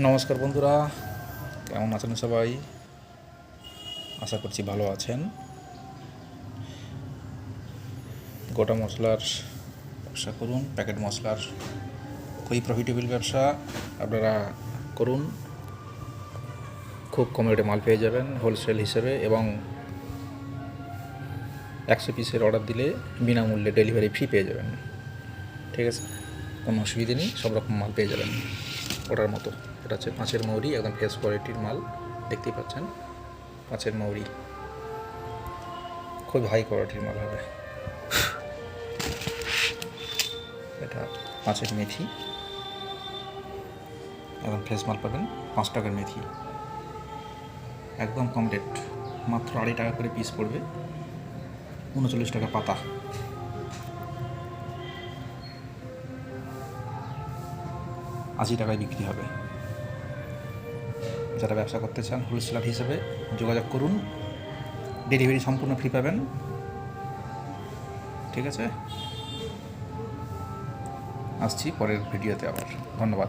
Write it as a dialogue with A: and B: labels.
A: নমস্কার বন্ধুরা, কেমন আছেন সবাই? আশা করছি ভালো আছেন। গোটা মশলার ব্যবসা করুন, প্যাকেট মশলার খুবই প্রফিটেবল ব্যবসা আপনারা করুন। খুব কম রেটে মাল পেয়ে যাবেন হোলসেল হিসেবে এবং একশো পিসের অর্ডার দিলে বিনামূল্যে ডেলিভারি ফ্রি পেয়ে যাবেন। ঠিক আছে? কোনো অসুবিধে নেই, সব রকম মাল পেয়ে যাবেন। ওটার মতো। এটা হচ্ছে পাঁচের মৌরি, একদম ফ্রেশ কোয়ালিটির মাল, দেখতেই পাচ্ছেন। পাঁচের মৌরি। খুব হাই কোয়ালিটির মাল হবে। এটা পাঁচের মেথি। একদম ফ্রেশ মাল পাবেন, পাঁচ টাকার মেথি। একদম কম রেট মাত্র আড়াই টাকা করে পিস পড়বে। উনচল্লিশ টাকা পাতা। আশি টাকায় বিক্রি হবে। যারা ব্যবসা করতে চান হোলসেলার হিসেবে যোগাযোগ করুন। ডেলিভারি সম্পূর্ণ ফ্রি পাবেন। ঠিক আছে? আসছি পরের ভিডিওতে আবার। ধন্যবাদ।